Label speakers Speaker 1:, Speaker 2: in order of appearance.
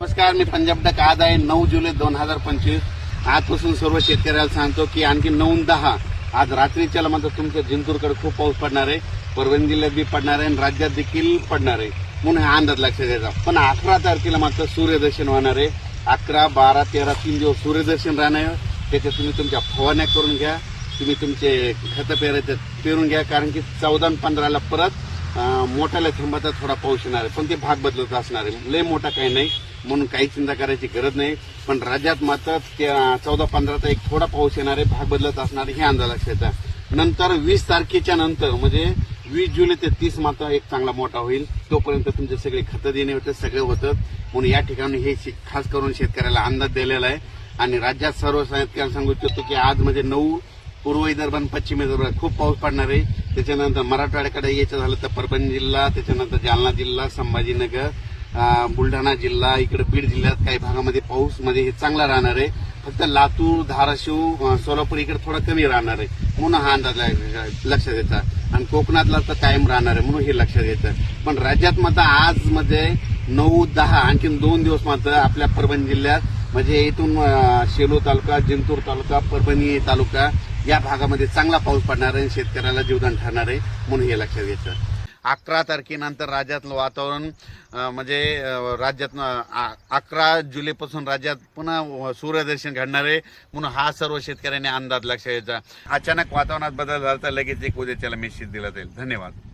Speaker 1: नमस्कार मी पंजाब डक. आज आहे नऊ जुलै दोन हजार पंचवीस. आजपासून सर्व शेतकऱ्याला सांगतो की आणखी नऊ दहा. आज रात्रीच्या मात्र तुमच्या जिंतूरकडे खूप पाऊस पडणार आहे. परभणी जिल्ह्यात बी पडणार आहे आणि राज्यात देखील पडणार आहे. म्हणून हा अंदाज लक्षात द्यायचा पण अकरा तारखेला मात्र सूर्यदर्शन होणार आहे. अकरा बारा तेरा तीन दिवस सूर्यदर्शन राहणार आहे. त्याच्यात तुम्ही तुमच्या फवारण्या करून घ्या. तुम्ही तुमचे खतं पेरायचं पेरून घ्या. कारण की चौदा आणि पंधराला परत मोठ्याला थांबाचा थोडा पाऊस येणार आहे पण ते भाग बदलत असणार आहे. लय मोठा काही नाही म्हणून काही चिंता करायची गरज नाही. पण राज्यात मात्र चौदा पंधराचा एक थोडा पाऊस येणार आहे भाग बदलत असणार आहे हे अंदाज लक्षात नंतर वीस तारखेच्या नंतर म्हणजे वीस जुलै ते तीस मात्र एक चांगला मोठा होईल. तोपर्यंत तुमचे सगळे खतं देणे होते सगळे होतं म्हणून या ठिकाणी हे शे- खास करून शेतकऱ्याला अंदाज दिलेला आहे. आणि राज्यात सर्व शेतकऱ्यांना सांगू इच्छितो की आज म्हणजे नऊ पूर्व विदर्भ आणि पश्चिम विदर्भात खूप पाऊस पडणार आहे. त्याच्यानंतर मराठवाड्याकडे यायचं झालं तर परभणी जिल्हा त्याच्यानंतर जालना जिल्हा संभाजीनगर बुलढाणा जिल्हा इकडे बीड जिल्ह्यात काही भागामध्ये पाऊसमध्ये हे चांगला राहणार आहे. फक्त लातूर धाराशिव सोलापूर इकडे थोडा कमी राहणार आहे. म्हणून हा अंदाज लक्षात यायचा आणि कोकणातला तर कायम राहणार आहे म्हणून हे लक्षात यायचं पण राज्यात मात्र आज मध्ये नऊ दहा आणखीन दोन दिवस मात्र आपल्या परभणी जिल्ह्यात म्हणजे इथून शेलू तालुका जिंतूर तालुका परभणी तालुका या भागामध्ये चांगला पाऊस पडणार आहे आणि शेतकऱ्याला जीवदान ठरणार आहे म्हणून हे लक्षात घ्यायचं. अकरा तारखेनंतर राज्यातलं वातावरण म्हणजे राज्यात अकरा जुलैपासून राज्यात पुन्हा सूर्यदर्शन घडणार आहे म्हणून हा सर्व शेतकऱ्यांनी अंदाज लक्षात घ्यायचा. अचानक वातावरणात बदल झाला तर लगेच एक उद्याच्याला मेसेज दिला जाईल. धन्यवाद.